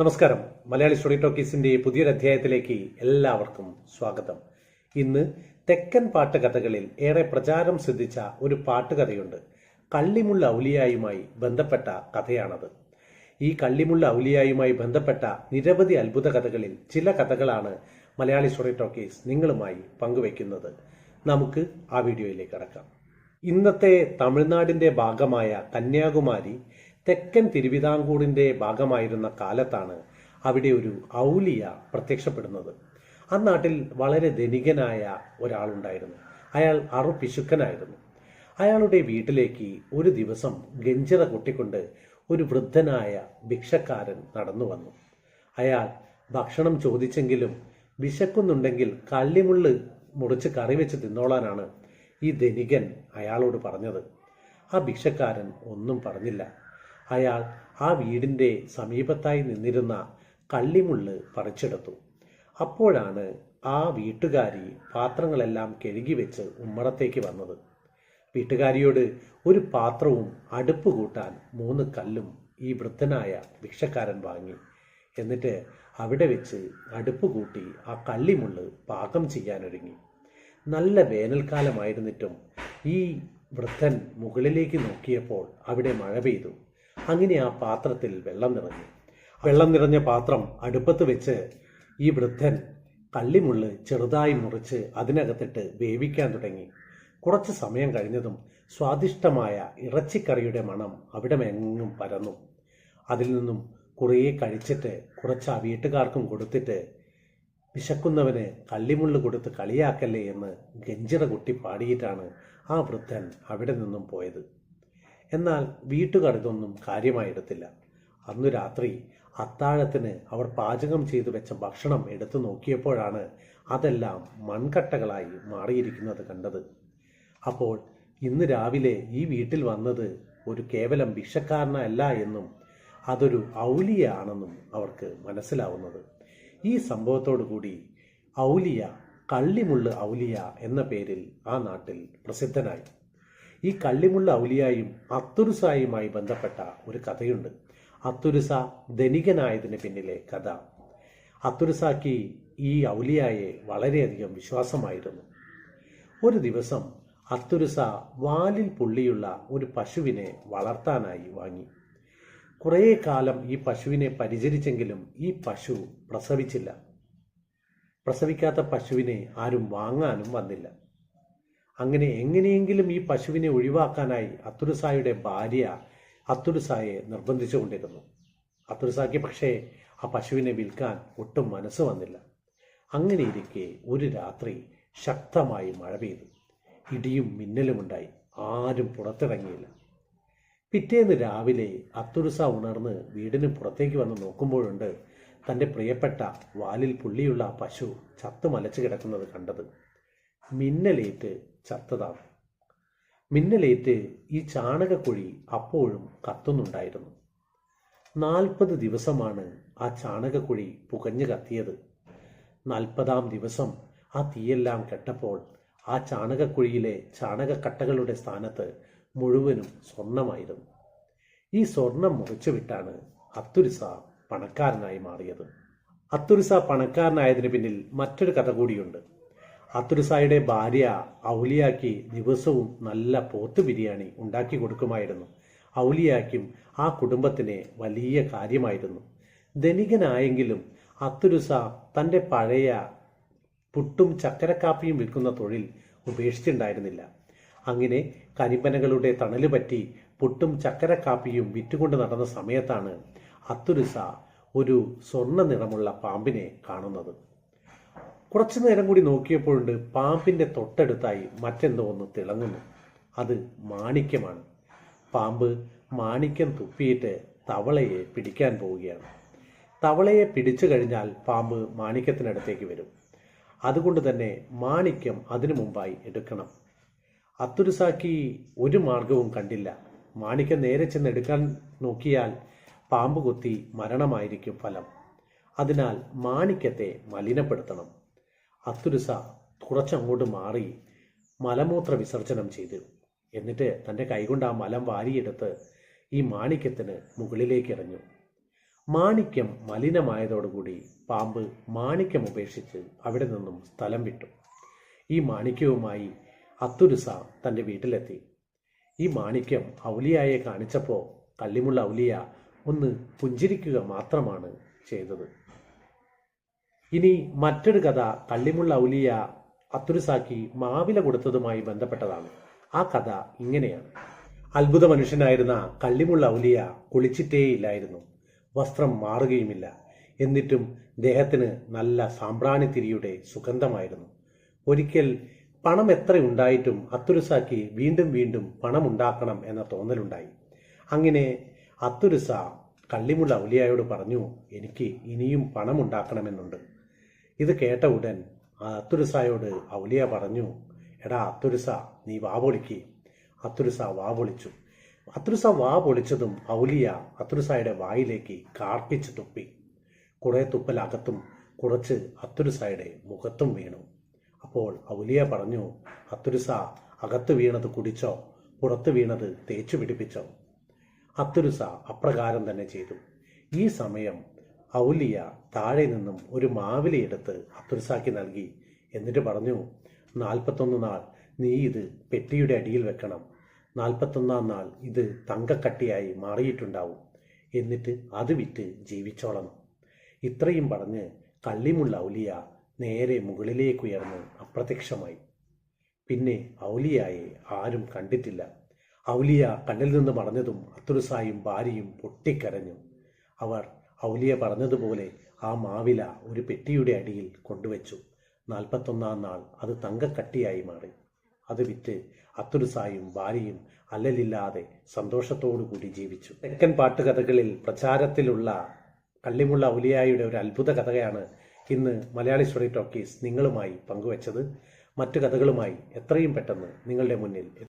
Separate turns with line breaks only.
നമസ്കാരം. മലയാളി സ്റ്റോറി ടോക്കീസിന്റെ പുതിയൊരു അധ്യായത്തിലേക്ക് എല്ലാവർക്കും സ്വാഗതം. ഇന്ന് തെക്കൻ പാട്ടുകഥകളിൽ ഏറെ പ്രചാരം സിദ്ധിച്ച ഒരു പാട്ടുകഥയുണ്ട്. കള്ളിമുള്ള ഔലിയായുമായി ബന്ധപ്പെട്ട കഥയാണത്. ഈ കള്ളിമുള്ള ഔലിയായുമായി ബന്ധപ്പെട്ട നിരവധി അത്ഭുത കഥകളിൽ ചില കഥകളാണ് മലയാളി സ്റ്റോറി ടോക്കീസ് നിങ്ങളുമായി പങ്കുവയ്ക്കുന്നത്. നമുക്ക് ആ വീഡിയോയിലേക്ക് കടക്കാം. ഇന്നത്തെ തമിഴ്നാടിന്റെ ഭാഗമായ കന്യാകുമാരി തെക്കൻ തിരുവിതാംകൂറിന്റെ ഭാഗമായിരുന്ന കാലത്താണ് അവിടെ ഒരു ഔലിയ പ്രത്യക്ഷപ്പെടുന്നത്. ആ നാട്ടിൽ വളരെ ധനികനായ ഒരാളുണ്ടായിരുന്നു. അയാൾ അറുപിശുക്കനായിരുന്നു അയാളുടെ വീട്ടിലേക്ക് ഒരു ദിവസം ഗഞ്ചിറ കൊട്ടിക്കൊണ്ട് ഒരു വൃദ്ധനായ ഭിക്ഷക്കാരൻ നടന്നു വന്നു. അയാൾ ഭക്ഷണം ചോദിച്ചെങ്കിലും വിശക്കുന്നുണ്ടെങ്കിൽ കള്ളിമുള്ള് മുറിച്ച് കറി വെച്ച് തിന്നോളാനാണ് ഈ ധനികൻ അയാളോട് പറഞ്ഞത്. ആ ഭിക്ഷക്കാരൻ ഒന്നും പറഞ്ഞില്ല. അയാൾ ആ വീടിന്റെ സമീപത്തായി നിന്നിരുന്ന കള്ളിമുള്ള് പറിച്ചെടുത്തു. അപ്പോഴാണ് ആ വീട്ടുകാരി പാത്രങ്ങളെല്ലാം കഴുകി വെച്ച് ഉമ്മറത്തേക്ക് വന്നത്. വീട്ടുകാരിയോട് ഒരു പാത്രവും അടുപ്പ് കൂട്ടാൻ മൂന്ന് കല്ലും ഈ വൃദ്ധനായ ഭിക്ഷക്കാരൻ വാങ്ങി. എന്നിട്ട് അവിടെ വെച്ച് അടുപ്പ് കൂട്ടി ആ കള്ളിമുള്ള് പാകം ചെയ്യാനൊരുങ്ങി. നല്ല വേനൽക്കാലമായിരുന്നിട്ടും ഈ വൃദ്ധൻ മുകളിലേക്ക് നോക്കിയപ്പോൾ അവിടെ മഴ പെയ്തു. അങ്ങനെ ആ പാത്രത്തിൽ വെള്ളം നിറഞ്ഞു. വെള്ളം നിറഞ്ഞ പാത്രം അടുപ്പത്ത് വെച്ച് ഈ വൃദ്ധൻ കള്ളിമുള്ള് ചെറുതായി മുറിച്ച് അതിനകത്തിട്ട് വേവിക്കാൻ തുടങ്ങി. കുറച്ച് സമയം കഴിഞ്ഞതും സ്വാദിഷ്ടമായ ഇറച്ചിക്കറിയുടെ മണം അവിടെ എങ്ങും പരന്നു. അതിൽ നിന്നും കുറേ കഴിച്ചിട്ട് കുറച്ച് ആ വീട്ടുകാർക്കും കൊടുത്തിട്ട് വിശക്കുന്നവന് കള്ളിമുള്ള് കൊടുത്ത് കളിയാക്കല്ലേ എന്ന് ഗഞ്ചിറ കുട്ടി പാടിയിട്ടാണ് ആ വൃദ്ധൻ അവിടെ നിന്നും പോയത്. എന്നാൽ വീട്ടുകാർ ഇതൊന്നും കാര്യമായെടുത്തില്ല. അന്നു രാത്രി അത്താഴത്തിന് അവർ പാചകം ചെയ്തു വെച്ച ഭക്ഷണം എടുത്തു നോക്കിയപ്പോഴാണ് അതെല്ലാം മൺകട്ടകളായി മാറിയിരിക്കുന്നത് കണ്ടത്. അപ്പോൾ ഇന്ന് രാവിലെ ഈ വീട്ടിൽ വന്നത് ഒരു കേവലം ഭിക്ഷക്കാരനല്ല എന്നും അതൊരു ഔലിയ ആണെന്നും അവർക്ക് മനസ്സിലാവുന്നത്. ഈ സംഭവത്തോടു കൂടി ഔലിയ കള്ളിമുള്ള് ഔലിയ എന്ന പേരിൽ ആ നാട്ടിൽ പ്രസിദ്ധനായി. ഈ കള്ളിമുള്ള ഔലിയായും അത്തുരുസായുമായി ബന്ധപ്പെട്ട ഒരു കഥയുണ്ട്. അത്തുരുസ ധനികനായതിന് പിന്നിലെ കഥ. അത്തുരുസാക്ക് ഈ ഔലിയായെ വളരെയധികം വിശ്വാസമായിരുന്നു. ഒരു ദിവസം അത്തുരുസ വാലിൽ പുള്ളിയുള്ള ഒരു പശുവിനെ വളർത്താനായി വാങ്ങി. കുറേ കാലം ഈ പശുവിനെ പരിചരിച്ചെങ്കിലും ഈ പശു പ്രസവിച്ചില്ല. പ്രസവിക്കാത്ത പശുവിനെ ആരും വാങ്ങാനും വന്നില്ല. അങ്ങനെ എങ്ങനെയെങ്കിലും ഈ പശുവിനെ ഒഴിവാക്കാനായി അത്തുരുസായുടെ ഭാര്യ അത്തുരുസായെ നിർബന്ധിച്ചുകൊണ്ടിരുന്നു അത്തുരുസായ്ക്ക് പക്ഷേ ആ പശുവിനെ വിൽക്കാൻ ഒട്ടും മനസ്സ് വന്നില്ല. അങ്ങനെയിരിക്കെ ഒരു രാത്രി ശക്തമായി മഴ പെയ്തു. ഇടിയും മിന്നലുമുണ്ടായി ആരും പുറത്തിറങ്ങിയില്ല. പിറ്റേന്ന് രാവിലെ അത്തുരുസ ഉണർന്ന് വീടിന് പുറത്തേക്ക് വന്ന് നോക്കുമ്പോഴുണ്ട് തന്റെ പ്രിയപ്പെട്ട വാലിൽ പുള്ളിയുള്ള ആ പശു ചത്തു മലച്ചു കിടക്കുന്നത് കണ്ടത്. മിന്നലേറ്റ് ചത്തതാണ് മിന്നലേറ്റ് ഈ ചാണകക്കുഴി അപ്പോഴും കത്തുന്നുണ്ടായിരുന്നു. നാൽപ്പത് ദിവസമാണ് ആ ചാണകക്കുഴി പുകഞ്ഞു കത്തിയത്. നാൽപ്പതാം ദിവസം ആ തീയെല്ലാം കെട്ടപ്പോൾ ആ ചാണകക്കുഴിയിലെ ചാണകക്കട്ടകളുടെ സ്ഥാനത്ത് മുഴുവനും സ്വർണമായിരുന്നു. ഈ സ്വർണം മുറിച്ചു വിട്ടാണ് അത്തുരിസ പണക്കാരനായി മാറിയത്. അത്തുരിസ പണക്കാരനായതിനു പിന്നിൽ മറ്റൊരു കഥ കൂടിയുണ്ട്. അത്തുരുസായുടെ ഭാര്യ ഔലിയാക്കി ദിവസവും നല്ല പോത്ത് ബിരിയാണി ഉണ്ടാക്കി കൊടുക്കുമായിരുന്നു. ഔലിയാക്കും ആ കുടുംബത്തിന് വലിയ കാര്യമായിരുന്നു. ധനികനായെങ്കിലും അത്തുരുസ തന്റെ പഴയ പുട്ടും ചക്കരക്കാപ്പിയും വിൽക്കുന്ന തൊഴിൽ ഉപേക്ഷിച്ചിട്ടുണ്ടായിരുന്നില്ല. അങ്ങനെ കരിമ്പനകളുടെ തണൽ പറ്റി പുട്ടും ചക്കരക്കാപ്പിയും വിറ്റുകൊണ്ട് നടന്ന സമയത്താണ് അത്തുരുസ ഒരു സ്വർണ നിറമുള്ള പാമ്പിനെ കാണുന്നത്. കുറച്ചു നേരം കൂടി നോക്കിയപ്പോഴുണ്ട് പാമ്പിന്റെ തൊട്ടടുത്തായി മറ്റെന്തോ ഒന്ന് തിളങ്ങുന്നു. അത് മാണിക്യമാണ്. പാമ്പ് മാണിക്യം തുപ്പിയിട്ട് തവളയെ പിടിക്കാൻ പോവുകയാണ്. തവളയെ പിടിച്ചു കഴിഞ്ഞാൽ പാമ്പ് മാണിക്യത്തിനടുത്തേക്ക് വരും. അതുകൊണ്ട് തന്നെ മാണിക്യം അതിനു മുമ്പായി എടുക്കണം. അത്തുരുസാക്കി ഒരു മാർഗവും കണ്ടില്ല. മാണിക്യം നേരെ ചെന്ന് എടുക്കാൻ നോക്കിയാൽ പാമ്പ് കുത്തി മരണമായിരിക്കും ഫലം. അതിനാൽ മാണിക്യത്തെ മലിനപ്പെടുത്തണം. അത്തുരുസ കുറച്ചങ്ങോട്ട് മാറി മലമൂത്ര വിസർജനം ചെയ്തു. എന്നിട്ട് തന്റെ കൈകൊണ്ട് ആ മലം വാരിയെടുത്ത് ഈ മാണിക്യത്തിന് മുകളിലേക്ക് എറിഞ്ഞു. മാണിക്യം മലിനമായതോടുകൂടി പാമ്പ് മാണിക്യം ഉപേക്ഷിച്ച് അവിടെ നിന്നും സ്ഥലം വിട്ടു. ഈ മാണിക്യവുമായി അത്തുരുസ തന്റെ വീട്ടിലെത്തി. ഈ മാണിക്യം ഔലിയായെ കാണിച്ചപ്പോൾ കള്ളിമുള്ള ഔലിയ ഒന്ന് പുഞ്ചിരിക്കുക മാത്രമാണ് ചെയ്തത്. ഇനി മറ്റൊരു കഥ കള്ളിമുള്ള ഔലിയ അത്തുരുസാക്കി മാവില കൊടുത്തതുമായി ബന്ധപ്പെട്ടതാണ്. ആ കഥ ഇങ്ങനെയാണ്. അത്ഭുത മനുഷ്യനായിരുന്ന കള്ളിമുള്ള ഔലിയ കുളിച്ചിട്ടേയില്ലായിരുന്നു. വസ്ത്രം മാറുകയുമില്ല. എന്നിട്ടും ദേഹത്തിന് നല്ല സാമ്പ്രാണിത്തിരിയുടെ സുഗന്ധമായിരുന്നു. ഒരിക്കൽ പണം എത്ര ഉണ്ടായിട്ടും അത്തുരുസാക്കി വീണ്ടും വീണ്ടും പണം ഉണ്ടാക്കണം എന്ന തോന്നലുണ്ടായി. അങ്ങനെ അത്തുരുസ കള്ളിമുള്ള ഔലിയായോട് പറഞ്ഞു എനിക്ക് ഇനിയും പണം ഉണ്ടാക്കണമെന്നുണ്ട് ഇത് കേട്ട ഉടൻ അത്തുരുസായോട് ഔലിയ പറഞ്ഞു എടാ അത്തുരുസ നീ വാ പൊളിക്ക്. അത്തുരുസ വാ പൊളിച്ചു. അത്തുരുസ വാ പൊളിച്ചതും ഔലിയ അത്തുരുസായുടെ വായിലേക്ക് കാർപ്പിച്ച് തുപ്പി. കുറെ തുപ്പലകത്തും കുറച്ച് അത്തുരുസായുടെ മുഖത്തും വീണു. അപ്പോൾ ഔലിയ പറഞ്ഞു അത്തുരുസ അകത്ത് വീണത് കുടിച്ചോ? പുറത്ത് വീണത് തേച്ചു പിടിപ്പിച്ചോ? അത്തുരുസ അപ്രകാരം തന്നെ ചെയ്തു. ഈ സമയം ഔലിയ താഴെ നിന്നും ഒരു മാവിലയെടുത്ത് അബ്ദുൽസാക്കി നൽകി. എന്നിട്ട് പറഞ്ഞു നാൽപ്പത്തൊന്ന് നാൾ നീ ഇത് പെട്ടിയുടെ അടിയിൽ വെക്കണം. നാൽപ്പത്തൊന്നാം നാൾ ഇത് തങ്കക്കട്ടിയായി മാറിയിട്ടുണ്ടാവും. എന്നിട്ട് അത് വിറ്റ് ജീവിച്ചോളണം ഇത്രയും പറഞ്ഞ് കള്ളിമുള്ള ഔലിയ നേരെ മുകളിലേക്ക് ഉയർന്ന് അപ്രത്യക്ഷമായി. പിന്നെ ഔലിയായെ ആരും കണ്ടിട്ടില്ല. ഔലിയ കണ്ണിൽ നിന്ന് മറഞ്ഞതും അത്തുറുസായും ഭാര്യയും പൊട്ടിക്കരഞ്ഞു. അവർ ഔലിയ പറഞ്ഞതുപോലെ ആ മാവില ഒരു പെട്ടിയുടെ അടിയിൽ കൊണ്ടുവച്ചു. നാൽപ്പത്തൊന്നാം നാൾ അത് തങ്കക്കട്ടിയായി മാറി. അത് വിറ്റ് അത്തുരുസായും ഭാര്യയും അല്ലലില്ലാതെ സന്തോഷത്തോടു കൂടി ജീവിച്ചു. തെക്കൻ പാട്ടുകഥകളിൽ പ്രചാരത്തിലുള്ള കള്ളിമുള്ള ഔലിയായുടെ ഒരു അത്ഭുത കഥയാണ് ഇന്ന് മലയാളി സ്റ്റോറി ടോക്കീസ് നിങ്ങളുമായി പങ്കുവച്ചത്. മറ്റു കഥകളുമായി എത്രയും പെട്ടെന്ന് നിങ്ങളുടെ മുന്നിൽ